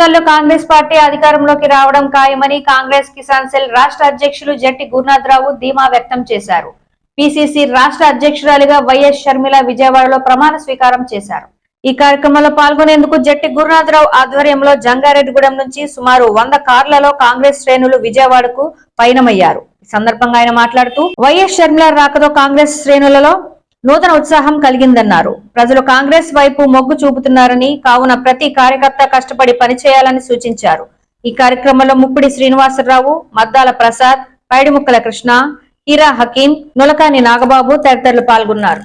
ఎన్నికల్లో కాంగ్రెస్ పార్టీ అధికారంలోకి రావడం ఖాయమని కాంగ్రెస్ కిసాన్ సెల్ రాష్ట్ర అధ్యక్షులు జట్టి గురునాథరావు ధీమా వ్యక్తం చేశారు. పిసిసి రాష్ట్ర అధ్యక్షురాలిగా వైఎస్ షర్మిల విజయవాడలో ప్రమాణ స్వీకారం చేశారు. ఈ కార్యక్రమంలో పాల్గొనేందుకు జట్టి గురునాథరావు ఆధ్వర్యంలో జంగారెడ్డిగూడెం నుంచి సుమారు వంద కార్లలో కాంగ్రెస్ శ్రేణులు విజయవాడకు పయనమయ్యారు. ఈ సందర్భంగా ఆయన మాట్లాడుతూ వైఎస్ షర్మిల రాకతో కాంగ్రెస్ శ్రేణులలో నూతన ఉత్సాహం కలిగిందన్నారు ప్రజలు కాంగ్రెస్ వైపు మొగ్గు చూపుతున్నారని కావున ప్రతి కార్యకర్త కష్టపడి పనిచేయాలని సూచించారు ఈ కార్యక్రమంలో ముప్పిడి శ్రీనివాసరావు మద్దాల ప్రసాద్ పైడిముక్కల కృష్ణ హీరా హకీం నులకాని నాగబాబు తదితరులు పాల్గొన్నారు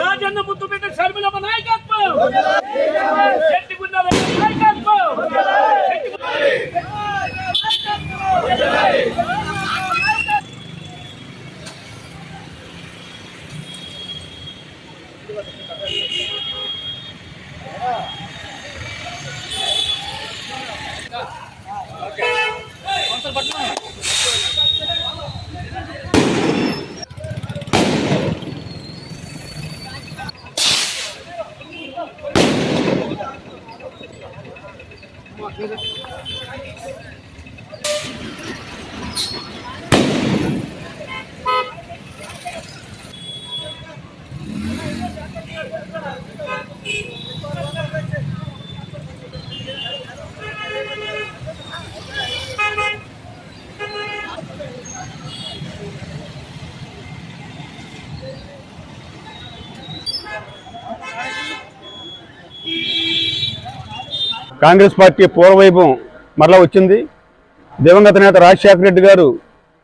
రాజన్న ముద్దు బిడ్డ షర్మిల నాయకత్వం శెట్టి గుండాల 那个。కాంగ్రెస్ పార్టీ పూర్వవైభవం మరలా వచ్చింది. దివంగత నేత రాజశేఖర రెడ్డి గారు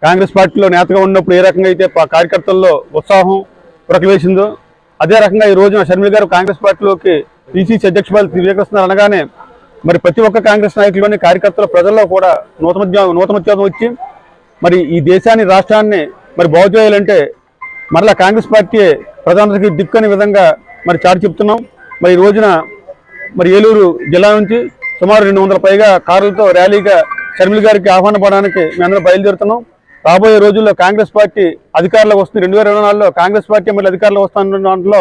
కాంగ్రెస్ పార్టీలో నేతగా ఉన్నప్పుడు ఏ రకంగా అయితే కార్యకర్తల్లో ఉత్సాహం పురకవేసిందో అదే రకంగా ఈ రోజున షర్మిల గారు కాంగ్రెస్ పార్టీలోకి పీసీసీ అధ్యక్ష పదవి స్వీకరిస్తున్నారు అనగానే మరి ప్రతి ఒక్క కాంగ్రెస్ నాయకుల్లోని కార్యకర్తల ప్రజల్లో కూడా నూతన నూతనోద్యోగం వచ్చి మరి ఈ దేశాన్ని రాష్ట్రాన్ని మరి బాగు చేయాలంటే మరలా కాంగ్రెస్ పార్టీ ప్రధానమంత్రికి దిక్కని విధంగా మరి చాటు చెప్తున్నాం. మరి ఈ రోజున మరి ఏలూరు జిల్లా నుంచి సుమారు రెండు వందల పైగా కార్లతో ర్యాలీగా షర్మిల్ గారికి ఆహ్వానం పడడానికి మేమందరం బయలుదేరుతున్నాం. రాబోయే రోజుల్లో కాంగ్రెస్ పార్టీ అధికారంలో వస్తుంది. రెండు వేల ఇరవై నాలుగులో కాంగ్రెస్ పార్టీ మళ్ళీ అధికారంలో వస్తున్న దాంట్లో